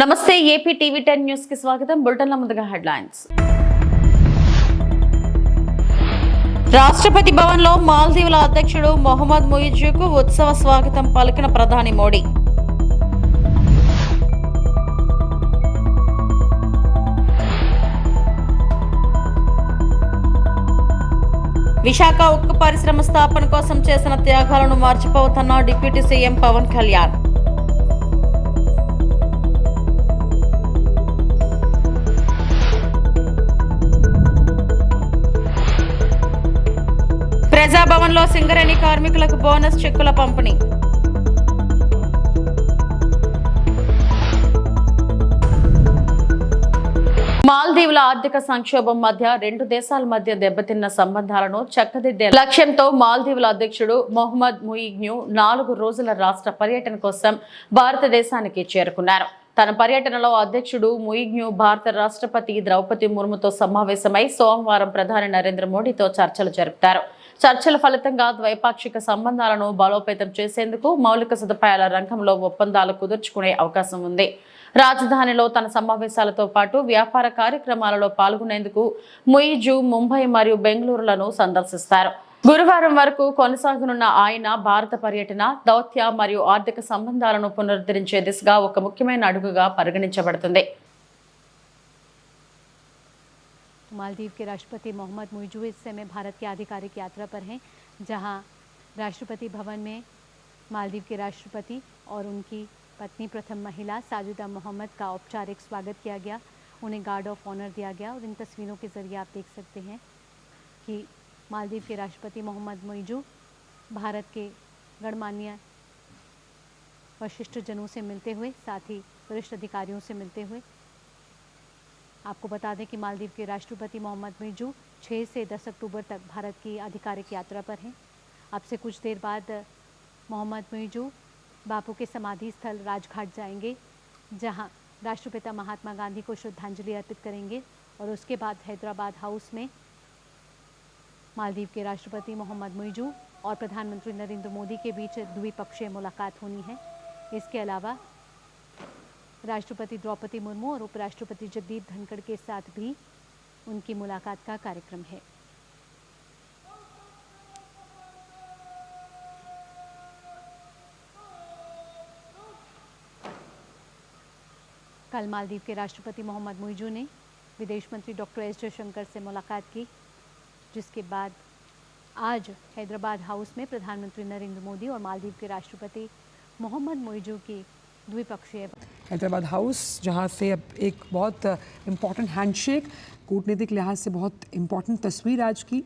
నమస్తే AP TV ten న్యూస్కి స్వాగతం. బులెటిన్ల ముందుగా హెడ్లైన్స్. రాష్ట్రపతి భవన్లో మాల్దీవుల అధ్యక్షుడు మొహమ్మద్ ముయిజుకు ఉత్సవ స్వాగతం పలికిన ప్రధాని మోడీ. విశాఖ ఉక్కు పరిశ్రమ స్థాపన కోసం చేసిన త్యాగాలను మర్చిపోతున్న డిప్యూటీ సీఎం పవన్ కళ్యాణ్. ప్రజాభవన్లో సింగరేణి కార్మికులకు బోనస్ చెక్కుల పంపిణీ. మాల్దీవుల ఆర్థిక సంక్షోభం మధ్య రెండు దేశాల మధ్య దెబ్బతిన్న సంబంధాలను చక్కదిద్దే లక్ష్యంతో మాల్దీవుల అధ్యక్షుడు మొహమ్మద్ ముయిగ్న్యూ నాలుగు రోజుల రాష్ట్ర పర్యటన కోసం భారతదేశానికి చేరుకున్నారు. తన పర్యటనలో అధ్యక్షుడు ముయిగ్న్యూ భారత రాష్ట్రపతి ద్రౌపది ముర్ముతో సమావేశమై సోమవారం ప్రధాని నరేంద్ర మోడీతో చర్చలు జరుపుతారు. చర్చల ఫలితంగా ద్వైపాక్షిక సంబంధాలను బలోపేతం చేసేందుకు మౌలిక సదుపాయాల రంగంలో ఒప్పందాలు కుదుర్చుకునే అవకాశం ఉంది. రాజధానిలో తన సమావేశాలతో పాటు వ్యాపార కార్యక్రమాలలో పాల్గొనేందుకు ముయిజు ముంబై మరియు బెంగళూరులను సందర్శిస్తారు. గురువారం వరకు కొనసాగనున్న ఆయన భారత పర్యటన దౌత్య మరియు ఆర్థిక సంబంధాలను పునరుద్ధరించే దిశగా ఒక ముఖ్యమైన అడుగుగా పరిగణించబడుతుంది. मालदीव के राष्ट्रपति मोहम्मद मुइजू इस समय भारत की आधिकारिक यात्रा पर हैं, जहाँ राष्ट्रपति भवन में मालदीव के राष्ट्रपति और उनकी पत्नी प्रथम महिला साजिदा मोहम्मद का औपचारिक स्वागत किया गया। उन्हें गार्ड ऑफ़ ऑनर दिया गया और इन तस्वीरों के ज़रिए आप देख सकते हैं कि मालदीव के राष्ट्रपति मोहम्मद मुइजू भारत के गणमान्य वशिष्ठ जनों से मिलते हुए, साथ ही वरिष्ठ अधिकारियों से मिलते हुए आपको बता दें कि मालदीव के राष्ट्रपति मोहम्मद मिर्जू 6 से 10 अक्टूबर तक भारत की आधिकारिक यात्रा पर हैं। अब से कुछ देर बाद मोहम्मद मिर्जू बापू के समाधि स्थल राजघाट जाएँगे, जहाँ राष्ट्रपिता महात्मा गांधी को श्रद्धांजलि अर्पित करेंगे और उसके बाद हैदराबाद हाउस में मालदीव के राष्ट्रपति मोहम्मद मुइजू और प्रधानमंत्री नरेंद्र मोदी के बीच द्विपक्षीय मुलाकात होनी है। इसके अलावा राष्ट्रपति द्रौपदी मुर्मू और उपराष्ट्रपति जगदीप धनखड़ के साथ भी उनकी मुलाकात का कार्यक्रम है। कल मालदीव के राष्ट्रपति मोहम्मद मुइजू ने विदेश मंत्री डॉक्टर एस जयशंकर से मुलाकात की, जिसके बाद आज हैदराबाद हाउस में प्रधानमंत्री नरेंद्र मोदी और मालदीव के राष्ट्रपति मोहम्मद मुइजू की द्विपक्षीय हैदराबाद हाउस जहाँ से अब एक बहुत इम्पॉर्टेंट हैंडशेक कूटनीतिक लिहाज से बहुत इम्पॉर्टेंट तस्वीर आज की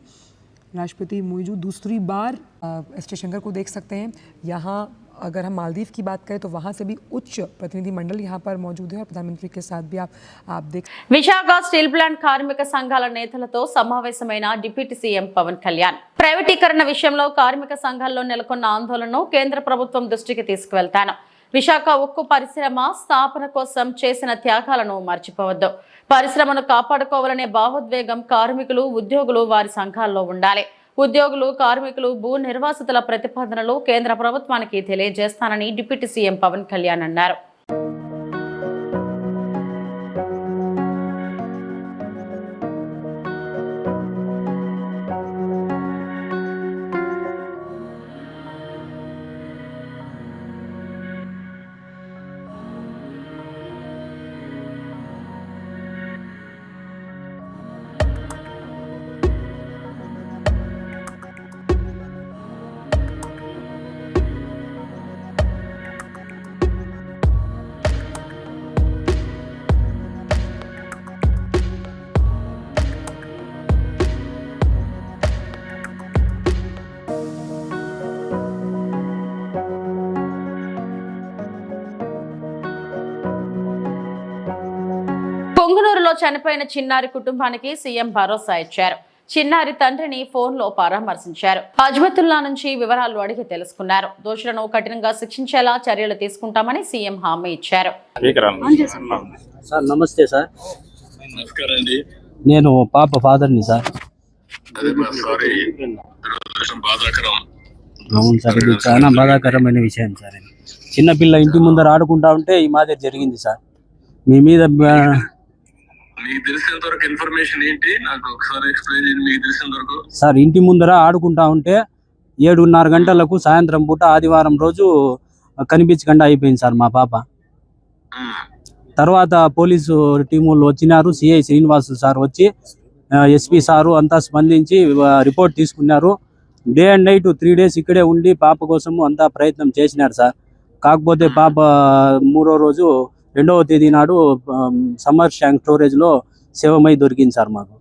राष्ट्रपति मुइजू दूसरी बार अ, एस जयशंकर को देख सकते हैं यहाँ अगर हम मालदीव की बात करें तो वहाँ से भी उच्च प्रतिनिधिमंडल यहाँ पर मौजूद है और प्रधानमंत्री के साथ भी आप आप देख విశాఖ స్టీల్ ప్లాంట్ కార్మిక సంఘాల నేతలతో సమావేశమైన డిప్యూటీ సీఎం పవన్ కళ్యాణ్ ప్రైవేటీకరణ విషయంలో కార్మిక సంఘాల్లో నెలకొన్న ఆందోళనను కేంద్ర ప్రభుత్వం దృష్టికి తీసుకువెళ్తాను విశాఖ ఉక్కు పరిశ్రమ స్థాపన కోసం చేసిన త్యాగాలను మర్చిపోవద్దు. పరిశ్రమను కాపాడుకోవాలనే భావోద్వేగం కార్మికులు ఉద్యోగులు వారి సంఘాల్లో ఉండాలి. ఉద్యోగులు కార్మికులు భూ నిర్వాసితుల ప్రతిపాదనలు కేంద్ర ప్రభుత్వానికి తెలియజేస్తానని డిప్యూటీ సీఎం పవన్ కళ్యాణ్ అన్నారు. చనిపోయిన చిన్నారి కుటుంబానికి సీఎం భరోసా ఇచ్చారు. చిన్నారి తండ్రిని ఫోన్లో పరామర్శించారు. హజ్మతుల్లా నుంచి వివరాలు అడిగి తెలుసుకున్నారు. దోషులను కఠినంగా శిక్షించేలా చర్యలు తీసుకుంటామని సీఎం హామీ ఇచ్చారు. సార్ నమస్తే సార్. నేను పాప ఫాదర్ని సార్. అవును సార్ ఇది చాలా బాధాకరమైన విషయం సార్ చిన్నపిల్ల ఇంటి ముందర ఆడుకుంటా ఉంటే ఈ మాదిరి జరిగింది సార్. మీ మీద మీకు తెలిసినంత వరకు ఇన్ఫర్మేషన్ ఏంటి? నాకు ఒకసారి ఎక్స్ప్లెయిన్ చేయండి మీకు తెలిసినంత వరకు. సార్ ఇంటి ముందర ఆడుకుంటా ఉంటే ఏడున్నర గంటలకు సాయంత్రం పూట ఆదివారం రోజు కనిపించకుండా అయిపోయింది సార్ మా పాప. తర్వాత పోలీసు టీములు వచ్చినారు సిఐ శ్రీనివాసు సార్ వచ్చి ఎస్పీ సారు అంతా స్పందించి రిపోర్ట్ తీసుకున్నారు. Day and night three days ఇక్కడే ఉండి పాప కోసము అంతా ప్రయత్నం చేసినారు సార్. కాకపోతే పాప మూడో రోజు రెండవ తేదీ నాడు సమ్మర్ ట్యాంక్ స్టోరేజ్లో శవమై దొరికింది సార్ మాకు.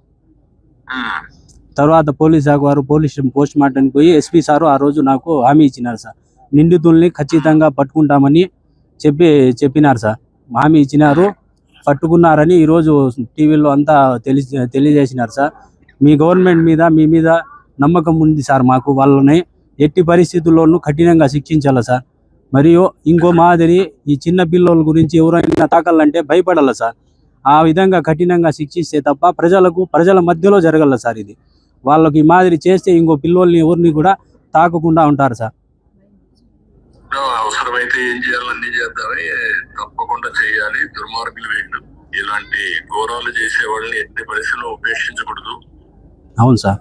తర్వాత పోలీస్ శాఖ వారు పోలీస్ పోస్ట్ మార్టంకి పోయి ఎస్పీ సారు ఆ రోజు నాకు హామీ ఇచ్చినారు సార్. నిందితుల్ని ఖచ్చితంగా పట్టుకుంటామని చెప్పి చెప్పినారు సార్. హామీ ఇచ్చినారు పట్టుకున్నారని ఈరోజు టీవీలో అంతా తెలి తెలియజేసినారు సార్. మీ గవర్నమెంట్ మీద మీ మీద నమ్మకం ఉంది సార్ మాకు వాళ్ళని. ఎట్టి పరిస్థితుల్లోనూ కఠినంగా శిక్షించాలి సార్? మరియు ఇంకో మాదిరి ఈ చిన్న పిల్లల గురించి ఎవరైనా తాకాలంటే భయపడాలి సార్. ఆ విధంగా కఠినంగా శిక్షిస్తే తప్ప ప్రజలకు ప్రజల మధ్యలో జరగల సార్ ఇది. వాళ్ళకి ఈ మాదిరి చేస్తే ఇంకో పిల్లోల్ని ఎవరిని కూడా తాకకుండా ఉంటారు సార్. అవసరమైతే ఏం చేయాలో అన్ని చేద్దామని తప్పకుండా చేయాలి. దుర్మార్గులు వీళ్ళు. ఇలాంటి ఘోరాలు చేసే వాళ్ళని ఎట్టి పరిస్థితుల్లో ఉపేక్షించకూడదు. అవును సార్.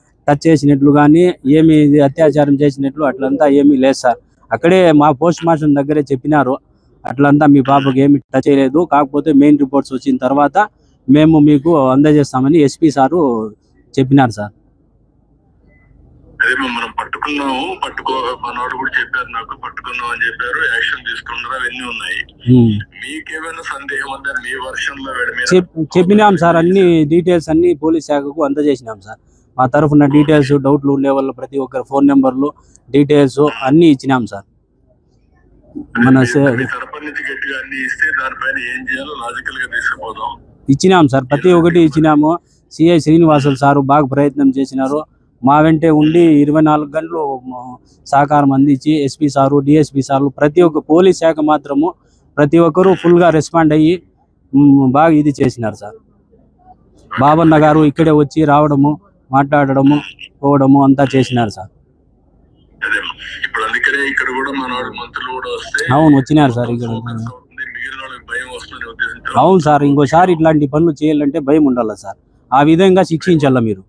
టచ్ చేసినట్లు కానీ ఏమి అత్యాచారం చేసినట్లు అట్లంతా ఏమీ లేదు సార్. అక్కడే మా పోస్ట్ మాస్టర్ దగ్గరే చెప్పినారు. అట్లంతా మీ పాపకి ఏమి టచ్ చేయలేదు. కాకపోతే మెయిన్ రిపోర్ట్స్ వచ్చిన తర్వాత మేము మీకు అందజేస్తామని ఎస్పీ సారు చెప్పినారు సార్. అదే మనం పట్టుకున్నాము. పట్టుకో మనవాడు కూడా చెప్పారు నాకు పట్టుకున్నాం అని చెప్పారు. యాక్షన్ తీసుకున్నారు అవన్నీ ఉన్నాయి. మీకేమైనా సందేహం ఉందా? మీ వర్షన్లో చెప్పినాం సార్. అన్ని డీటెయిల్స్ అన్ని పోలీస్ శాఖకు అందజేసినాం సార్. మా తరఫున డీటెయిల్స్ డౌట్లు ఉండే వాళ్ళు ప్రతి ఒక్కరి ఫోన్ నెంబర్లు డీటెయిల్స్ అన్ని ఇచ్చినాం సార్. మన ఇచ్చినాం సార్. ప్రతి ఒక్కటి ఇచ్చినాము. సిఐ శ్రీనివాసులు సారు బాగా ప్రయత్నం చేసినారు. మా వెంటే ఉండి ఇరవై నాలుగు గంటలు సహకారం అందించి ఎస్పీ సారు డిఎస్పీ సార్లు ప్రతి ఒక్క పోలీస్ శాఖ మాత్రము ప్రతి ఒక్కరూ ఫుల్గా రెస్పాండ్ అయ్యి బాగా ఇది చేసినారు సార్. బాబన్న గారు ఇక్కడే వచ్చి రావడము మాట్లాడడము పోవడము అంతా చేసినారు సార్. అదే ఇప్పుడు అందుకనే ఇక్కడ కూడా మన వాడు మంత్రులు కూడా వస్తే అవును వచ్చినారు సార్ ఇక్కడ. అవును సార్ ఇంకోసారి ఇట్లాంటి పనులు చేయాలంటే భయం ఉండాలి సార్. ఆ విధంగా శిక్షించాల మీరు?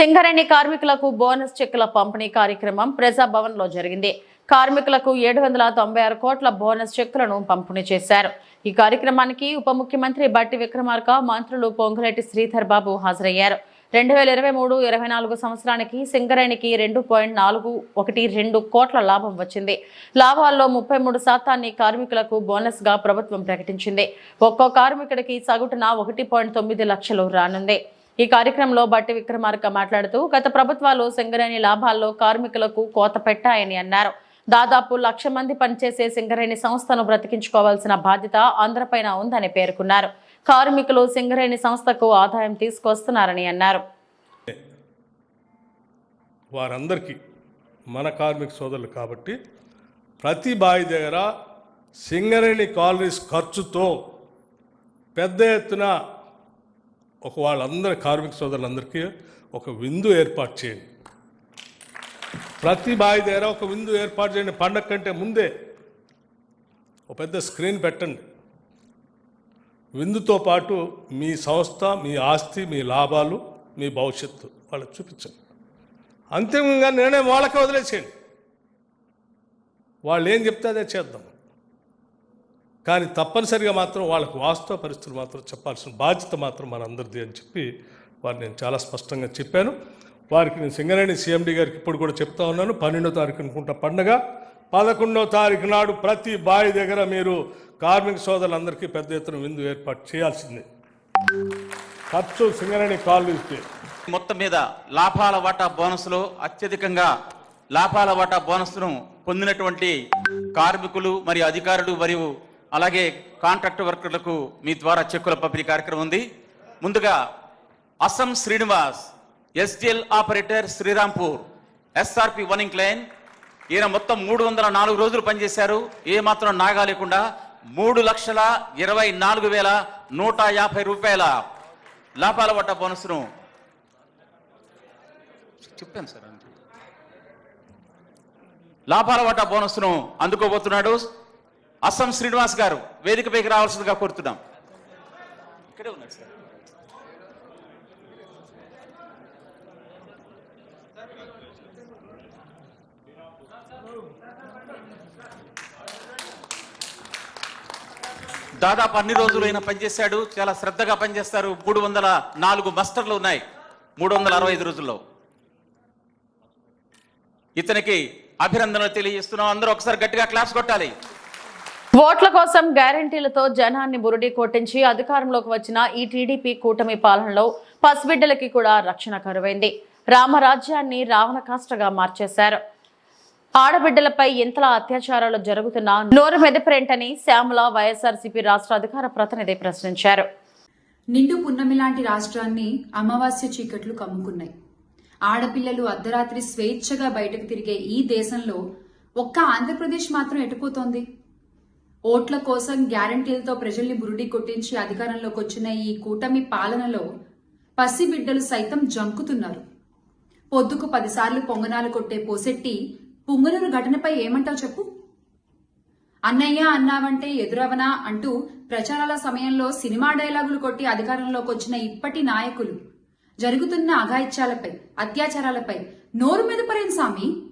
సింగరేణి కార్మికులకు బోనస్ చెక్కుల పంపిణీ కార్యక్రమం ప్రజాభవన్లో జరిగింది. కార్మికులకు ఏడు వందల తొంభై ఆరు కోట్ల బోనస్ చెక్కులను పంపిణీ చేశారు. ఈ కార్యక్రమానికి ఉప ముఖ్యమంత్రి బట్టి విక్రమార్క మంత్రులు పొంగులేటి శ్రీధర్ బాబు హాజరయ్యారు. రెండు వేల ఇరవై మూడు ఇరవై నాలుగు సంవత్సరానికి సింగరేణికి రెండు పాయింట్ నాలుగు ఒకటి రెండు కోట్ల లాభం వచ్చింది. లాభాల్లో ముప్పై మూడు శాతాన్ని కార్మికులకు బోనస్గా ప్రభుత్వం ప్రకటించింది. ఒక్కో కార్మికుడికి సగటున ఒకటి పాయింట్ తొమ్మిది లక్షలు రానుంది. ఈ కార్యక్రమంలో బట్టి విక్రమార్క మాట్లాడుతూ గత ప్రభుత్వాలు సింగరేణి లాభాల్లో కార్మికులకు కోత పెట్టాయని అన్నారు. దాదాపు లక్ష మంది పనిచేసే సింగరేణి సంస్థను బ్రతికించుకోవాల్సిన బాధ్యత అందరిపైన ఉందని పేర్కొన్నారు. కార్మికులు సింగరేణి సంస్థకు ఆదాయం తీసుకొస్తున్నారని అన్నారు. వారందరికీ మన కార్మిక సోదరులు కాబట్టి ప్రతి బావి దగ్గర సింగరేణి కాలనీస్ ఖర్చుతో పెద్ద ఎత్తున ఒక వాళ్ళందరి కార్మిక సోదరులందరికీ ఒక విందు ఏర్పాటు చేయండి. ప్రతి బావి దగ్గర ఒక విందు ఏర్పాటు చేయండి. పండగ కంటే ముందే ఒక పెద్ద స్క్రీన్ పెట్టండి. విందుతో పాటు మీ సంస్థ మీ ఆస్తి మీ లాభాలు మీ భవిష్యత్తు వాళ్ళకి చూపించండి. అంతిమంగా నేనే వాళ్ళకే వదిలేసేయండి. వాళ్ళు ఏం చెప్తే అదే చేద్దాం. కానీ తప్పనిసరిగా మాత్రం వాళ్ళకు వాస్తవ పరిస్థితులు మాత్రం చెప్పాల్సిన బాధ్యత మాత్రం మనందరిది అని చెప్పి వారు నేను చాలా స్పష్టంగా చెప్పాను. వారికి నేను సింగరేణి సీఎండి గారికి ఇప్పుడు కూడా చెప్తా ఉన్నాను. పన్నెండో తారీఖు అనుకుంటా పండగ. పదకొండో తారీఖు నాడు ప్రతి బావి దగ్గర మీరు కార్మిక సోదరులందరికీ పెద్ద ఎత్తున విందు ఏర్పాటు చేయాల్సిందే. ఖర్చు సింగరేణి కాలనీస్కి మొత్తం మీద లాభాల వాటా బోనస్లో అత్యధికంగా లాభాల వాటా బోనస్ను పొందినటువంటి కార్మికులు మరియు అధికారులు మరియు అలాగే కాంట్రాక్ట్ వర్కర్లకు మీ ద్వారా చెక్కుల పంపిణీ కార్యక్రమం ఉంది. ముందుగా Asam Srinivas SDL operator Srirampur SRP one incline ఈయన మొత్తం మూడు వందల నాలుగు రోజులు పనిచేశారు. ఏ మాత్రం నాగా లేకుండా మూడు లక్షల ఇరవై నాలుగు వేల నూట యాభై రూపాయల లాభాల వడ్డ బోనస్ను చెప్పాను సార్ లాభాల వాటా బోనస్ను అందుకోబోతున్నాడు అస్సం శ్రీనివాస్ గారు. వేదికపైకి రావాల్సిందిగా కోరుతున్నాం. ఇక్కడే ఉన్నాడు సార్. దాదాపు అన్ని రోజులు ఆయన పనిచేశాడు చాలా శ్రద్ధగా పనిచేస్తారు. మూడు వందల నాలుగు మస్టర్లు ఉన్నాయి మూడు వందల అరవై ఐదు రోజుల్లో. ఇతనికి అభినందనలు తెలియజేస్తున్నాం. అందరూ ఒకసారి గట్టిగా క్లాస్ కొట్టాలి. ఓట్ల కోసం గ్యారంటీలతో జనాన్ని బురుడి కొట్టించి అధికారంలోకి వచ్చిన ఈ టీడీపీ కూటమి పాలనలో పసిబిడ్డలకి కూడా రక్షణ కరువైంది. రామరాజ్యాన్ని రావణ కాష్టగా మార్చేశారు. ఆడబిడ్డలపై ఎంతలా అత్యాచారాలు జరుగుతున్నా నోరు మెదపరేంటని శ్యామల వైఎస్ఆర్సీపీ రాష్ట్ర అధికార ప్రతినిధి ప్రశ్నించారు. నిండు పున్నమి లాంటి రాష్ట్రాన్ని అమావాస్య చీకట్లు కమ్ముకున్నాయి. ఆడపిల్లలు అర్ధరాత్రి స్వేచ్ఛగా బయటకు తిరిగే ఈ దేశంలో ఒక్క ఆంధ్రప్రదేశ్ మాత్రం ఎటుపోతోంది? ఓట్ల కోసం గ్యారంటీలతో ప్రజల్ని బురుడి కొట్టించి అధికారంలోకి వచ్చిన ఈ కూటమి పాలనలో పసిబిడ్డలు సైతం జంకుతున్నారు. పొద్దుకు పదిసార్లు పొంగనాలు కొట్టే పోసెట్టి పుంగనూరు ఘటనపై ఏమంటావు చెప్పు? అన్నయ్య అన్నావంటే ఎదురవనా అంటూ ప్రచారాల సమయంలో సినిమా డైలాగులు కొట్టి అధికారంలోకి వచ్చిన ఇప్పటి నాయకులు. జరుగుతున్న అఘాయిత్యాలపై అత్యాచారాలపై నోరు మీద పరేం స్వామి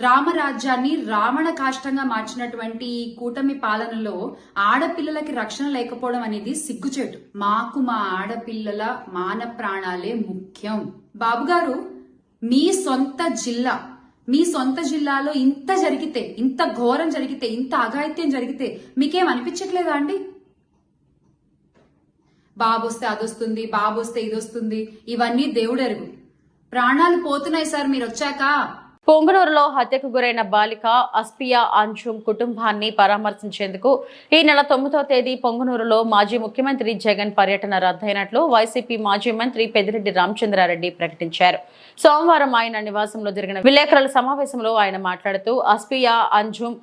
రామరాజ్యాన్ని రావణ కాష్టంగా మార్చినటువంటి ఈ కూటమి పాలనలో ఆడపిల్లలకి రక్షణ లేకపోవడం అనేది సిగ్గుచేటు. మాకు మా ఆడపిల్లల మాన ప్రాణాలే ముఖ్యం. బాబుగారు మీ సొంత జిల్లా మీ సొంత జిల్లాలో ఇంత జరిగితే ఇంత ఘోరం జరిగితే ఇంత అఘాయిత్యం జరిగితే మీకేం అనిపించట్లేదా అండి? బాబు వస్తే అదొస్తుంది ఇది ఇదొస్తుంది ఇవన్నీ దేవుడెరుగు. ప్రాణాలు పోతున్నాయి సార్ మీరు వచ్చాక పొంగనూరులో హత్యకు గురైన బాలిక అస్పియా అంజుమ్ కుటుంబాన్ని పరామర్శించేందుకు ఈ నెల తొమ్మిదో తేదీ పొంగనూరులో మాజీ ముఖ్యమంత్రి జగన్ పర్యటన రద్దయినట్లు వైసీపీ మాజీ మంత్రి పెద్దిరెడ్డి రామచంద్రారెడ్డి ప్రకటించారు. సోమవారం ఆయన నివాసంలో జరిగిన విలేకరుల సమావేశంలో ఆయన మాట్లాడుతూ అస్పియా అంజుమ్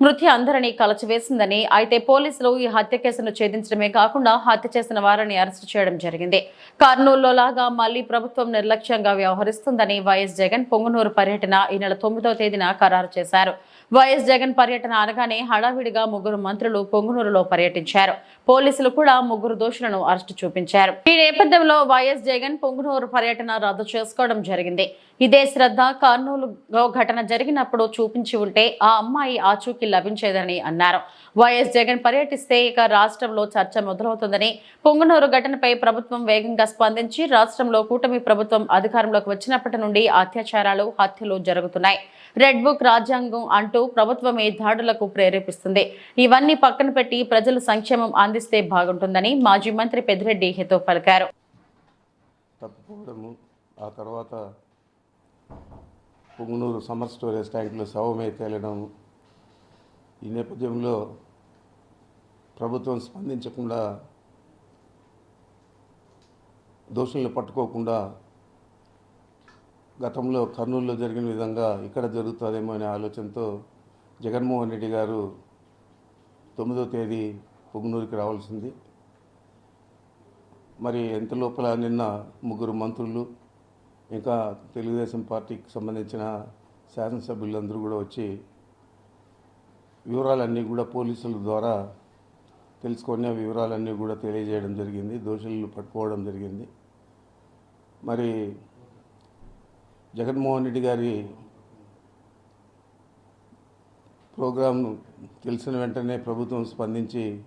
మృతి అందరినీ కలచివేసిందని అయితే పోలీసులు ఈ హత్య కేసును ఛేదించడమే కాకుండా హత్య చేసిన వారిని అరెస్టు చేయడం జరిగింది. కర్నూలులో లాగా మళ్ళీ ప్రభుత్వం నిర్లక్ష్యంగా వ్యవహరిస్తుందని వైఎస్ జగన్ పొంగునూరు పర్యటన ఈ నెల తొమ్మిదో తేదీన ఖరారు చేశారు. వైఎస్ జగన్ పర్యటన అనగానే హడావిడిగా ముగ్గురు మంత్రులు పొంగునూరులో పర్యటించారు. పోలీసులు కూడా ముగ్గురు దోషులను అరెస్టు చూపించారు. ఈ నేపథ్యంలో వైఎస్ జగన్ పొంగునూరు పర్యటన రద్దు చేసుకోవడం జరిగింది. ఇదే శ్రద్ధ కర్నూలులో ఘటన జరిగినప్పుడు చూపించి ఉంటే ఆ అమ్మాయి ఆచూకీ లభించేదని అన్నారు. వైఎస్ జగన్ పర్యటిస్తే ఇక రాష్ట్రంలో చర్చ మొదలవుతుందని పొంగునూరు ఘటనపై ప్రభుత్వం వేగంగా స్పందించి రాష్ట్రంలో కూటమి ప్రభుత్వం అధికారంలోకి వచ్చినప్పటి నుండి అత్యాచారాలు హత్యలు జరుగుతున్నాయి. రెడ్ బుక్ రాజ్యాంగం అంటూ ప్రభుత్వమే దాడులకు ప్రేరేపిస్తుంది. ఇవన్నీ పక్కన పెట్టి ప్రజలు సంక్షేమం అందిస్తే బాగుంటుందని మాజీ మంత్రి పెద్దిరెడ్డి హితో పలికారు. తప్పిపోవడము ఆ తర్వాత పొంగునూరు సమ్మర్ స్టోరేజ్ ట్యాంకులు శవమై తేలడం ఈ నేపథ్యంలో ప్రభుత్వం స్పందించకుండా దోషుల్ని పట్టుకోకుండా గతంలో కర్నూలులో జరిగిన విధంగా ఇక్కడ జరుగుతుందేమో అనే ఆలోచనతో జగన్మోహన్ రెడ్డి గారు తొమ్మిదో తేదీ పొంగునూరుకి రావాల్సింది. మరి ఎంత లోపల నిన్న ముగ్గురు మంత్రులు ఇంకా తెలుగుదేశం పార్టీకి సంబంధించిన శాసనసభ్యులందరూ కూడా వచ్చి వివరాలన్నీ కూడా పోలీసుల ద్వారా తెలుసుకొని వివరాలన్నీ కూడా తెలియజేయడం జరిగింది దోషులను పట్టుకోవడం జరిగింది. మరి జగన్మోహన్ రెడ్డి గారి ప్రోగ్రాం తెలిసిన వెంటనే ప్రభుత్వం స్పందించి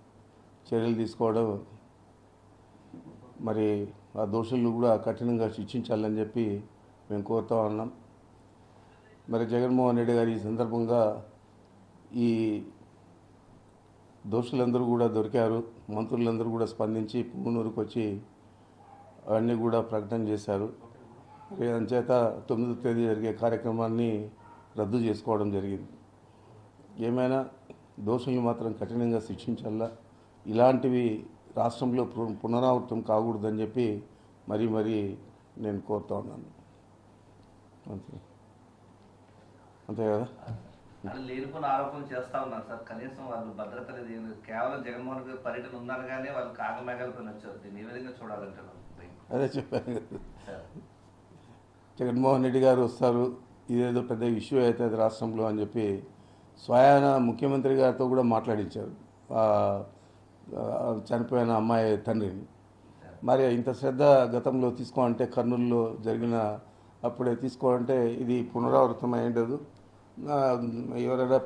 చర్యలు తీసుకోవడం మరి ఆ దోషులను కూడా కఠినంగా శిక్షించాలని చెప్పి మేము కోరుతా ఉన్నాం. మరి జగన్మోహన్ రెడ్డి గారు ఈ సందర్భంగా ఈ దోషులందరూ కూడా దొరికారు. మంత్రులందరూ కూడా స్పందించి పుంగనూరుకు వచ్చి అవన్నీ కూడా ప్రకటన చేశారు. మరి తొమ్మిదో తేదీ జరిగే కార్యక్రమాన్ని రద్దు చేసుకోవడం జరిగింది. ఏమైనా దోషులను మాత్రం కఠినంగా శిక్షించాలా? ఇలాంటివి రాష్ట్రంలో పునరావృతం కాకూడదని చెప్పి మరీ మరీ నేను కోరుతా ఉన్నాను. అంతే. అంతే కదా? వాళ్ళు లేనిపోయిన ఆరోపణలు చేస్తా ఉన్నారు సార్. కనీసం వాళ్ళు భద్రత లేదు. కేవలం జగన్మోహన్ రెడ్డి పర్యటన ఉందనగానే వాళ్ళు కాకమేఘాలపైన వచ్చారు. దీన్ని ఏ విధంగా చూడాలంటే వాళ్ళు? అదే చెప్పాను జగన్మోహన్ రెడ్డి గారు వస్తారు. ఇదేదో పెద్ద ఇష్యూ అవుతుంది రాష్ట్రంలో అని చెప్పి స్వయాన ముఖ్యమంత్రి గారితో కూడా మాట్లాడించారు. చనిపోయిన అమ్మాయి తండ్రిని. మరి ఇంత శ్రద్ధ గతంలో తీసుకోవాలంటే కర్నూలులో జరిగిన అప్పుడే తీసుకోవాలంటే ఇది పునరావృతం అయి ఉండదు. ఎవరైనా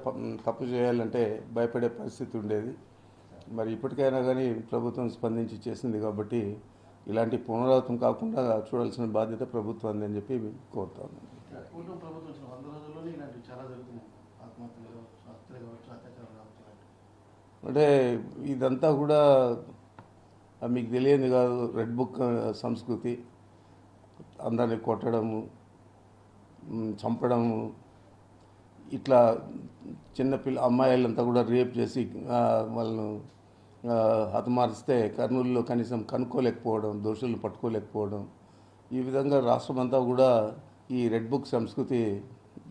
తప్పు చేయాలంటే భయపడే పరిస్థితి ఉండేది. మరి ఇప్పటికైనా కానీ ప్రభుత్వం స్పందించి చేసింది కాబట్టి ఇలాంటి పునరావృతం కాకుండా చూడాల్సిన బాధ్యత ప్రభుత్వం అని చెప్పి కోరుతా ఉన్నాను కుటుంబ ప్రభుత్వం వచ్చిన వంద రోజుల్లోనే ఇలాంటివి చాలా జరుగుతున్నాయి ఆత్మహత్యలు కావచ్చు హత్యలు కావచ్చు అత్యాచారాలు కావచ్చు ఇలాంటివి. అంటే ఇదంతా కూడా మీకు తెలియదు కాదు. రెడ్ బుక్ సంస్కృతి అందరిని కొట్టడము చంపడము ఇట్లా చిన్నపిల్ల అమ్మాయిలంతా కూడా రేప్ చేసి వాళ్ళను హతమారిస్తే కర్నూలులో కనీసం కనుక్కోలేకపోవడం దోషులను పట్టుకోలేకపోవడం. ఈ విధంగా రాష్ట్రమంతా కూడా ఈ రెడ్ బుక్ సంస్కృతి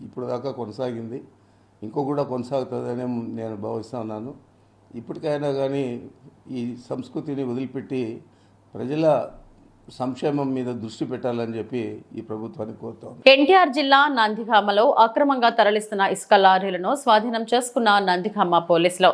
ఇప్పుడు దాకా కొనసాగింది. ఇంకో కూడా కొనసాగుతుందనే నేను భావిస్తున్నాను ఇప్పటికైనా కానీ ఈ సంస్కృతిని వదిలిపెట్టి ప్రజల సంక్షేమం మీద దృష్టి పెట్టాలని చెప్పి ఈ ప్రభుత్వాన్ని కోరుతాం ఎన్టీఆర్ జిల్లా నందిగామలో అక్రమంగా తరలిస్తున్న ఇసుక లారీలను స్వాధీనం చేసుకున్న నందిగామ పోలీసులు.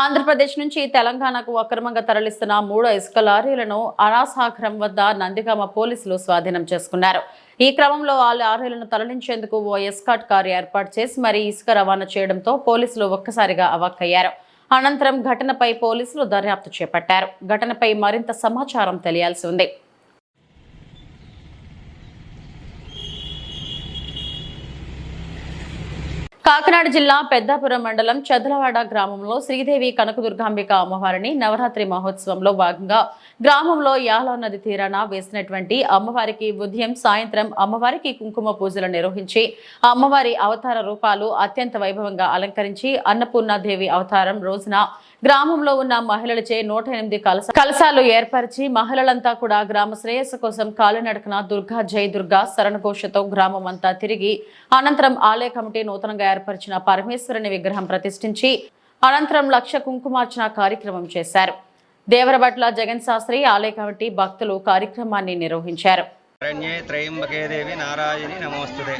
ఆంధ్రప్రదేశ్ నుంచి తెలంగాణకు అక్రమంగా తరలిస్తున్న మూడు ఇసుక లారీలను అనాసాగరం వద్ద నందిగామ పోలీసులు స్వాధీనం చేసుకున్నారు. ఈ క్రమంలో ఆ లారీలను తరలించేందుకు ఓ ఎస్కాట్ కారు ఏర్పాటు చేసి మరీ ఇసుక రవాణా చేయడంతో పోలీసులు ఒక్కసారిగా అవాక్కయ్యారు. అనంతరం ఘటనపై పోలీసులు దర్యాప్తు చేపట్టారు. ఘటనపై మరింత సమాచారం తెలియాల్సి ఉంది. కాకినాడ జిల్లా పెద్దాపురం మండలం చదలవాడ గ్రామంలో శ్రీదేవి కనకదుర్గాంబిక అమ్మవారిని నవరాత్రి మహోత్సవంలో భాగంగా గ్రామంలో యాలో నది తీరాన వేసినటువంటి అమ్మవారికి ఉదయం సాయంత్రం అమ్మవారికి కుంకుమ పూజలు నిర్వహించి అమ్మవారి అవతార రూపాలు అత్యంత వైభవంగా అలంకరించి అన్నపూర్ణాదేవి అవతారం రోజున గ్రామంలో ఉన్న మహిళలచే నూట ఎనిమిది కలస కలశాలు ఏర్పరిచి మహిళలంతా కూడా గ్రామ శ్రేయస్సు కోసం కాలినడకన దుర్గా జై దుర్గా శరణఘోషతో గ్రామం అంతా తిరిగి అనంతరం ఆలయ కమిటీ నూతనంగా ఏర్పరిచిన పరమేశ్వరుని విగ్రహం ప్రతిష్ఠించి అనంతరం లక్ష కుంకుమార్చన కార్యక్రమం చేశారు. దేవరబట్ల జగన్ శాస్త్రి ఆలయ కమిటీ భక్తులు కార్యక్రమాన్ని నిర్వహించారు. నారాయణి నమోస్తుదే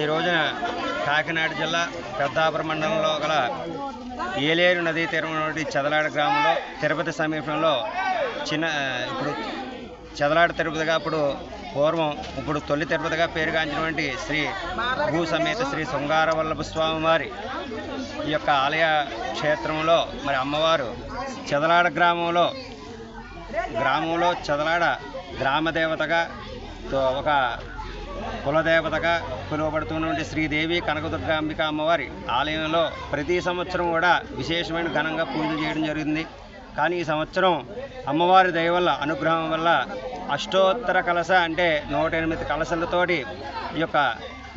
ఈ రోజున కాకినాడ జిల్లా పెద్దాపురం మండలంలో గల ఏలేరు నదీ తీరం నుండి చదలాడ గ్రామంలో తిరుపతి సమీపంలో చిన్న ఇప్పుడు చదలాడ తిరుపతిగా అప్పుడు పూర్వం ఇప్పుడు తొలి తిరుపతిగా పేరుగాంచినటువంటి శ్రీ భూ సమేత శ్రీ శృంగార వల్లభ స్వామి వారి ఈ యొక్క ఆలయ క్షేత్రంలో మరి అమ్మవారు చదలాడ గ్రామంలో గ్రామంలో చదలాడ గ్రామదేవతగా తో- ఒక కులదేవతగా పిలువబడుతున్నటువంటి శ్రీదేవి కనకదుర్గాంబిక అమ్మవారి ఆలయంలో ప్రతి సంవత్సరం కూడా విశేషమైన ఘనంగా పూజలు చేయడం జరుగుతుంది కానీ ఈ సంవత్సరం అమ్మవారి దయ వల్ల అనుగ్రహం వల్ల అష్టోత్తర కలశ అంటే నూట ఎనిమిది కలశలతోటి ఈ యొక్క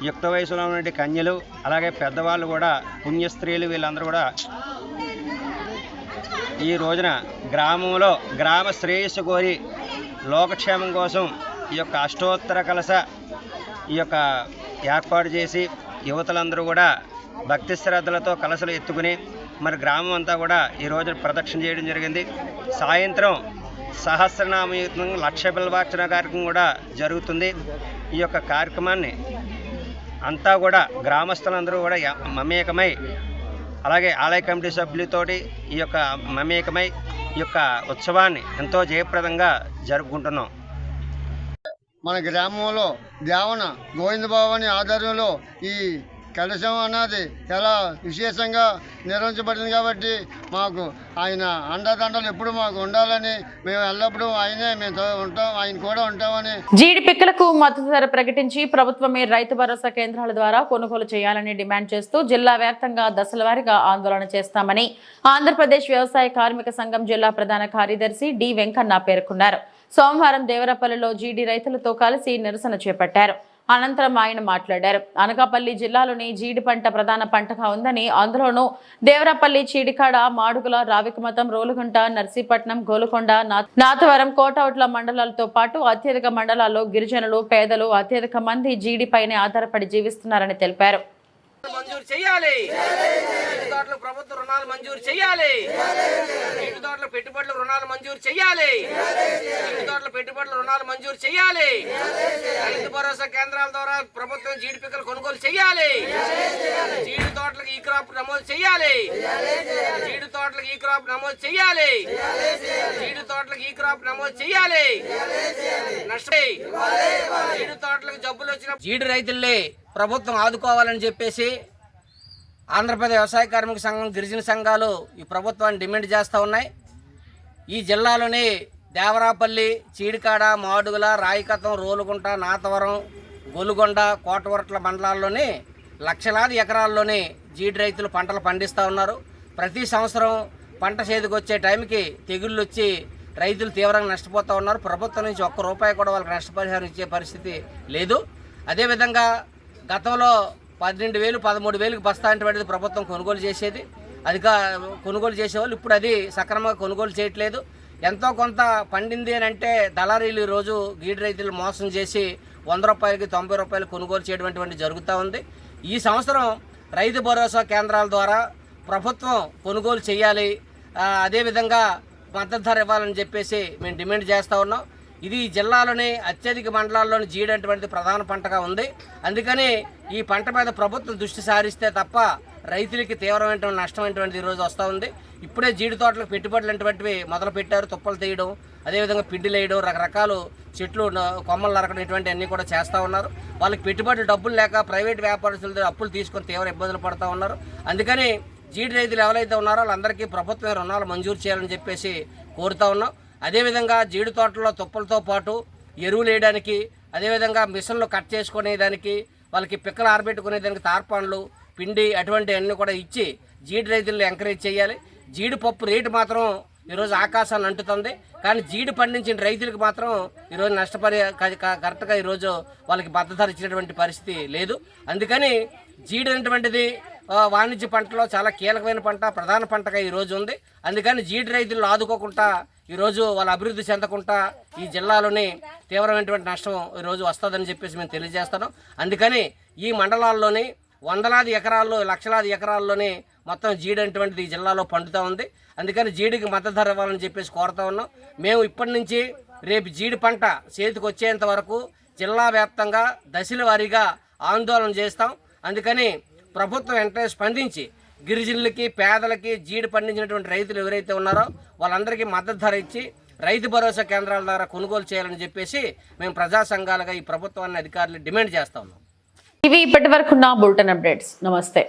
యుక్త వయసులో ఉన్నటువంటి కన్యలు అలాగే పెద్దవాళ్ళు కూడా పుణ్యస్త్రీలు వీళ్ళందరూ కూడా ఈ రోజున గ్రామంలో గ్రామ శ్రేయస్సు కోరి లోకక్షేమం కోసం ఈ యొక్క అష్టోత్తర కలశ ఈ యొక్క ఏర్పాటు చేసి యువతలందరూ కూడా భక్తి శ్రద్ధలతో కలశలు ఎత్తుకుని మరి గ్రామం అంతా కూడా ఈ రోజున ప్రదక్షిణ చేయడం జరిగింది. సాయంత్రం సహస్రనామయుతం లక్ష బిల్వార్చన కార్యక్రమం కూడా జరుగుతుంది. ఈ యొక్క కార్యక్రమాన్ని అంతా కూడా గ్రామస్తులందరూ కూడా మమేకమై అలాగే ఆలయ కమిటీ సభ్యులతోటి ఈ యొక్క మమేకమై ఈ యొక్క ఉత్సవాన్ని ఎంతో జయప్రదంగా జరుపుకుంటున్నాం. మన గ్రామంలో దేవన గోవిందబాబు అని ఆధ్వర్యంలో ఈ కలశం అన్నది చాలా విశేషంగా నిర్వహించబడింది కాబట్టి మాకు ఆయన అండదండలు ఎప్పుడు మాకు ఉండాలని మేము ఎల్లప్పుడూ ఆయనే మేము ఉంటాం ఆయన కూడా ఉంటామని. జీడి పిక్కలకు మద్దతు ధర ప్రకటించి ప్రభుత్వమే రైతు భరోసా కేంద్రాల ద్వారా కొనుగోలు చేయాలని డిమాండ్ చేస్తూ జిల్లా వ్యాప్తంగా దశల ఆందోళన చేస్తామని ఆంధ్రప్రదేశ్ వ్యవసాయ కార్మిక సంఘం జిల్లా ప్రధాన కార్యదర్శి డి వెంకన్న పేర్కొన్నారు. సోమవారం దేవరపల్లిలో జీడి రైతులతో కలిసి నిరసన చేపట్టారు. అనంతరం ఆయన మాట్లాడారు. అనకాపల్లి జిల్లాలోని జీడి పంట ప్రధాన పంటగా ఉందని అందులోనూ దేవరపల్లి చీడికాడ మాడుగుల రావికమతం రోలుగుంట నర్సీపట్నం గోలుకొండ నా- నాతవరం కోటౌట్ల మండలాలతో పాటు అత్యధిక మండలాల్లో గిరిజనులు పేదలు అత్యధిక మంది జీడిపైనే ఆధారపడి జీవిస్తున్నారని తెలిపారు. మంజూరు చేయాలి. నీటి ప్రభుత్వ రుణాలు మంజూరు చేయాలి. నీటి తోటల పెట్టుబడుల రుణాలు మంజూరు చేయాలి. నీటి తోటల పెట్టుబడుల రుణాలు మంజూరు చేయాలి. రైతు భరోసా కేంద్రాల ద్వారా ప్రభుత్వం జీడి పిక్కలు కొనుగోలు చేయాలి. జీడి తోటలకు ఈ క్రాప్ నమోదు చేయాలి. జీడి తోటలకు ఈ క్రాప్ నమోదు చేయాలి. జీడి తోటలకు ఈ క్రాప్ నమోదు చేయాలి. నష్టం. జీడి తోటలకు జబ్బులు వచ్చిన జీడి రైతులే ప్రభుత్వం ఆదుకోవాలని చెప్పేసి ఆంధ్రప్రదేశ్ వ్యవసాయ కార్మిక సంఘం గిరిజన సంఘాలు ఈ ప్రభుత్వాన్ని డిమాండ్ చేస్తూ ఉన్నాయి. ఈ జిల్లాలోని దేవరాపల్లి చీడికాడ మాడుగుల రాయికతం రోలుగుంట నాతవరం గొలుగొండ కోటవరట్ల మండలాల్లోని లక్షలాది ఎకరాల్లోని జీడి రైతులు పంటలు పండిస్తూ ఉన్నారు. ప్రతి సంవత్సరం పంట చేతికి వచ్చే టైంకి తెగుళ్ళు వచ్చి రైతులు తీవ్రంగా నష్టపోతూ ఉన్నారు. ప్రభుత్వం నుంచి ఒక్క రూపాయి కూడా వాళ్ళకి నష్టపరిహారం ఇచ్చే పరిస్థితి లేదు. అదేవిధంగా గతంలో పన్నెండు వేలు పదమూడు వేలకు బస్తా అనేటువంటిది ప్రభుత్వం కొనుగోలు చేసేది. అధిక కొనుగోలు చేసేవాళ్ళు ఇప్పుడు అది సక్రమంగా కొనుగోలు చేయట్లేదు. ఎంతో కొంత పండింది అని అంటే దళారీలు ఈరోజు గీడి రైతులు మోసం చేసి వంద రూపాయలకి తొంభై రూపాయలు కొనుగోలు చేయడం జరుగుతూ ఉంది. ఈ సంవత్సరం రైతు భరోసా కేంద్రాల ద్వారా ప్రభుత్వం కొనుగోలు చేయాలి. అదేవిధంగా మద్దతు ధర ఇవ్వాలని చెప్పేసి మేము డిమాండ్ చేస్తూ ఉన్నాం. ఇది జిల్లాలోని అత్యధిక మండలాల్లోని జీడి ప్రధాన పంటగా ఉంది. అందుకని ఈ పంట మీద ప్రభుత్వం దృష్టి సారిస్తే తప్ప రైతులకి తీవ్రమైనటువంటి నష్టం అటువంటిది ఈరోజు వస్తూ ఉంది. ఇప్పుడే జీడి తోటలకు పెట్టుబడులు అటువంటివి మొదలు పెట్టారు తుప్పలు తీయడం అదేవిధంగా పిండిలు వేయడం రకరకాలు చెట్లు కొమ్మలు నరకడం ఇటువంటి అన్నీ కూడా చేస్తూ ఉన్నారు. వాళ్ళకి పెట్టుబడులు డబ్బులు లేక ప్రైవేట్ వ్యాపారస్తుల అప్పులు తీసుకొని తీవ్ర ఇబ్బందులు పడుతూ ఉన్నారు. అందుకని జీడి రైతులు ఎవరైతే ఉన్నారో వాళ్ళందరికీ ప్రభుత్వమే రుణాలు మంజూరు చేయాలని చెప్పేసి కోరుతా ఉన్నాం. అదేవిధంగా జీడి తోటలో తుప్పలతో పాటు ఎరువులు వేయడానికి అదేవిధంగా మిషన్లు కట్ చేసుకునేదానికి వాళ్ళకి పిక్కలు ఆరబెట్టుకునేదానికి తార్పాన్లు పిండి అటువంటి అన్నీ కూడా ఇచ్చి జీడి రైతులను ఎంకరేజ్ చేయాలి. జీడిపప్పు రేటు మాత్రం ఈరోజు ఆకాశాన్ని అంటుతుంది. కానీ జీడి పండించిన రైతులకు మాత్రం ఈరోజు నష్టపరి కరెక్ట్గా ఈరోజు వాళ్ళకి భద్రత ఇచ్చినటువంటి పరిస్థితి లేదు. అందుకని జీడి అనేటువంటిది వాణిజ్య పంటలో చాలా కీలకమైన పంట ప్రధాన పంటగా ఈరోజు ఉంది. అందుకని జీడి రైతులను ఆదుకోకుండా ఈరోజు వాళ్ళ అభివృద్ధి చెందకుండా ఈ జిల్లాలోని తీవ్రమైనటువంటి నష్టం ఈరోజు వస్తుందని చెప్పేసి మేము తెలియజేస్తాను. అందుకని ఈ మండలాల్లోని వందలాది ఎకరాల్లో లక్షలాది ఎకరాల్లోని మొత్తం జీడి అటువంటిది ఈ జిల్లాలో పండుతూ ఉంది. అందుకని జీడికి మద్దతు ధర ఇవ్వాలని చెప్పేసి కోరుతా ఉన్నాం. మేము ఇప్పటి నుంచి రేపు జీడి పంట చేతికి వచ్చేంత వరకు జిల్లా వ్యాప్తంగా దశల వారీగా ఆందోళన చేస్తాం. అందుకని ప్రభుత్వం వెంటనే స్పందించి గిరిజనులకి పేదలకి జీడి పండించినటువంటి రైతులు ఎవరైతే ఉన్నారో వాళ్ళందరికీ మద్దతు ధర ఇచ్చి రైతు భరోసా కేంద్రాల ద్వారా కొనుగోలు చేయాలని చెప్పేసి మేము ప్రజా సంఘాలుగా ఈ ప్రభుత్వాన్ని అధికారులు డిమాండ్ చేస్తా ఉన్నాం. ఇవి ఇప్పటి వరకు నా బులెటిన్ అప్డేట్స్. నమస్తే.